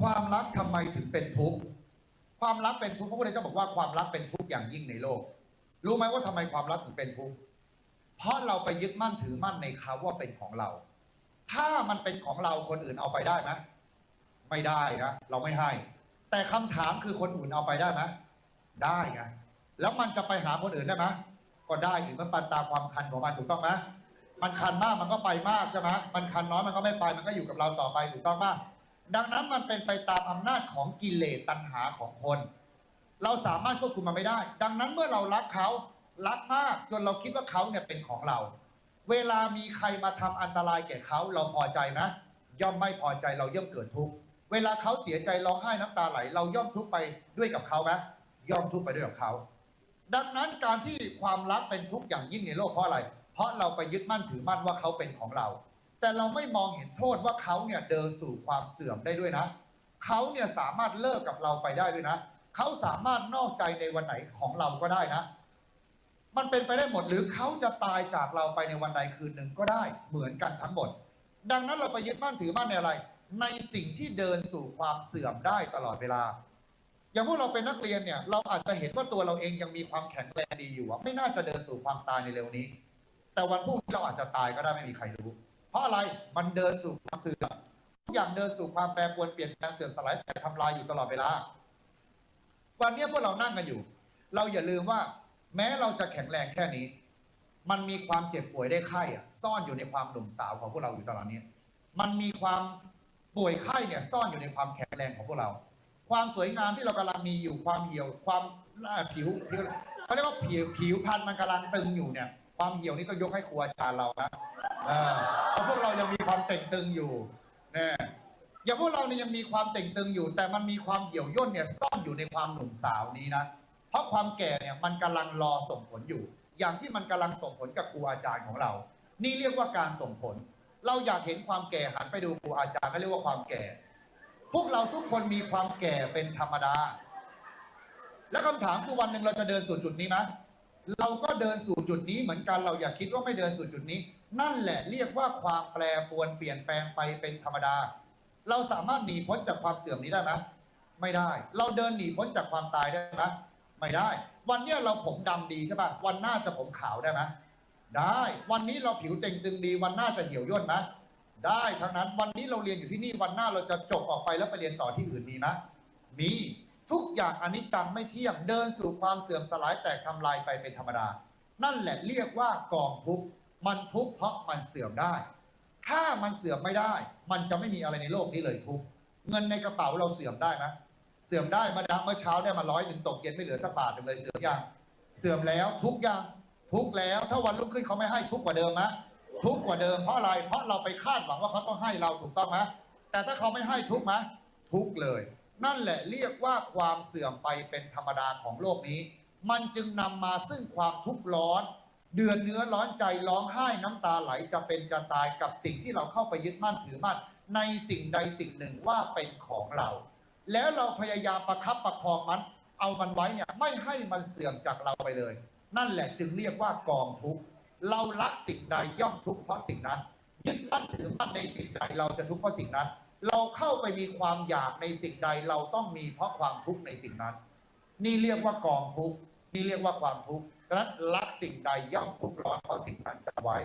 ความรักทำไมถึงเป็นทุกข์ความรักเป็นทุกข์พระพุทธเจ้าบอกว่าความรักเป็นทุกข์อย่างยิ่งในโลก รู้ไหมว่าทำไมความรักถึงเป็นทุกข์เพราะเราไปยึดมั่นถือมั่นในเขาว่าเป็นของเรา ถ้ามันเป็นของเราคนอื่นเอาไปได้ไหมไม่ได้นะเราไม่ให้ แต่คำถามคือคนอื่นเอาไปได้ไหมได้ไงแล้วมันจะไปหาคนอื่นได้ไหมก็ได้ถึงมันปันตามความคันของมันถูกต้องไหมมันคันมากมันก็ไปมากใช่ไหมมันคันน้อยมันก็ไม่ไปมันก็อยู่กับเราต่อไปถูกต้องไหม ดังนั้นมันเป็นไปตามอำนาจของกิเลสตัณหาของคน เราสามารถควบคุมมันไม่ได้ ดังนั้นเมื่อเรารักเขารักมากจนเราคิดว่าเขาเนี่ยเป็นของเรา เวลามีใครมาทำอันตรายแก่เขาเราพอใจไหมย่อมไม่พอใจเราย่อมเกิดทุกข์เวลาเขาเสียใจร้องไห้น้ำตาไหล เราย่อมทุกข์ไปด้วยกับเขาไหมย่อมทุกข์ไปด้วยกับเขา ดังนั้นการที่ความรักเป็นทุกข์อย่างยิ่งในโลกเพราะอะไร เพราะเราไปยึดมั่นถือมั่นว่าเขาเป็นของเรา แต่เราไม่มองเห็นโทษว่าเขาเนี่ยเดินสู่ความเสื่อมได้ด้วยนะเขาเนี่ยสามารถเลิกกับเราไปได้ด้วยนะเขาสามารถนอกใจในวันไหนของเราก็ได้นะ มันเป็นไปได้หมดหรือเขาจะตายจากเราไปในวันใดคืนหนึ่งก็ได้เหมือนกันทั้งหมด ดังนั้นเราไปยึดมั่นถือมั่นในอะไร ในสิ่งที่เดินสู่ความเสื่อมได้ตลอดเวลา อย่างพวกเราเป็นนักเรียนเนี่ย เราอาจจะเห็นว่าตัวเราเองยังมีความแข็งแรงดีอยู่ไม่น่าจะเดินสู่ความตายในเร็วนี้ แต่วันพรุ่งนี้เราอาจจะตายก็ได้ไม่มีใครรู้ ราะอะไรมันเดินสู่ความเสื่อมทุกอย่างเดินสู่ความแปรปรวนเปลี่ยนแปลงเสื่อมสลายแต่ทำลายอยู่ตลอดเวลา วันนี้พวกเรานั่งกันอยู่ เราอย่าลืมว่า แม้เราจะแข็งแรงแค่นี้ มันมีความเจ็บป่วยได้ไข้อะซ่อนอยู่ในความหนุ่มสาวของพวกเราอยู่ตลอดนี้ มันมีความป่วยไข้เนี่ยซ่อนอยู่ในความแข็งแรงของพวกเรา ความสวยงามที่เรากำลังมีอยู่ความเหี่ยวความผิวเขาเรียกว่าผิวผิวพรรณมันกำลังตึงอยู่เนี่ย ความเหี่ยวนี่ก็ยกให้ครูอาจารย์เรานะ เออเพราะพวกเรายังมีความเต่งตึงอยู่เนี่ยอย่างพวกเราเนี่ยยังมีความเต่งตึงอยู่ แต่มันมีความเหี่ยวย่นเนี่ยซ่อนอยู่ในความหนุ่มสาวนี้นะ เพราะความแก่เนี่ยมันกำลังรอส่งผลอยู่ อย่างที่มันกำลังส่งผลกับครูอาจารย์ของเรา นี่เรียกว่าการส่งผล เราอยากเห็นความแก่หันไปดูครูอาจารย์ก็เรียกว่าความแก่ พวกเราทุกคนมีความแก่เป็นธรรมดา และคำถามคือวันหนึ่งเราจะเดินสู่จุดนี้ไหม เราก็เดินสู่จุดนี้เหมือนกันเราอย่าคิดว่าไม่เดินสู่จุดนี้ นั่นแหละเรียกว่าความแปรปรวนเปลี่ยนแปลงไปเป็นธรรมดา เราสามารถหนีพ้นจากความเสื่อมนี้ได้ไหมไม่ได้ เราเดินหนีพ้นจากความตายได้ไหมไม่ได้ วันนี้เราผมดำดีใช่ป่ะวันหน้าจะผมขาวได้ไหมได้ วันนี้เราผิวเต่งตึงดี วันหน้าจะเหี่ยวย่นไหมได้ทั้งนั้นวันนี้เราเรียนอยู่ที่นี่วันหน้าเราจะจบออกไปแล้วไปเรียนต่อที่อื่นมีไหมมี ทุกอย่างอนิจจังไม่เที่ยงเดินสู่ความเสื่อมสลายแตกทำลายไปเป็นธรรมดา นั่นแหละเรียกว่ากองทุกข์มันทุกข์เพราะมันเสื่อมได้ ถ้ามันเสื่อมไม่ได้ มันจะไม่มีอะไรในโลกนี้เลยทุกข์เงินในกระเป๋าเราเสื่อมได้ไหมเสื่อมได้มาดามเมื่อเช้าได้มาร้อยหนึ่งตกเย็นไม่เหลือสักบาทหนึ่งเลยเสื่อมยังเสื่อมแล้วทุกอย่างทุกแล้วถ้าวันรุ่งขึ้นเขาไม่ให้ทุกกว่าเดิมนะทุกกว่าเดิมเพราะอะไรเพราะเราไปคาดหวังว่าเขาต้องให้เราถูกต้องไหมแต่ถ้าเขาไม่ให้ทุกไหมทุกเลย นั่นแหละเรียกว่าความเสื่อมไปเป็นธรรมดาของโลกนี้ มันจึงนำมาซึ่งความทุกข์ร้อน เดือนเนื้อร้อนใจร้องไห้น้ำตาไหลจะเป็นจะตายกับสิ่งที่เราเข้าไปยึดมั่นถือมั่นในสิ่งใดสิ่งหนึ่งว่าเป็นของเรา แล้วเราพยายามประคับประคองมัน เอามันไว้เนี่ยไม่ให้มันเสื่อมจากเราไปเลย นั่นแหละจึงเรียกว่ากองทุกข์เรารักสิ่งใดย่อมทุกข์เพราะสิ่งนั้นยึดมั่นถือมั่นในสิ่งใดเราจะทุกข์เพราะสิ่งนั้น เราเข้าไปมีความอยากในสิ่งใดเราต้องมีเพราะความทุกข์ในสิ่งนั้น นี่เรียกว่ากองทุกข์นี่เรียกว่าความทุกข์ดังนั้นรักสิ่งใดย่อมทุกข์ร้อนเพราะสิ่งนั้นจะไว้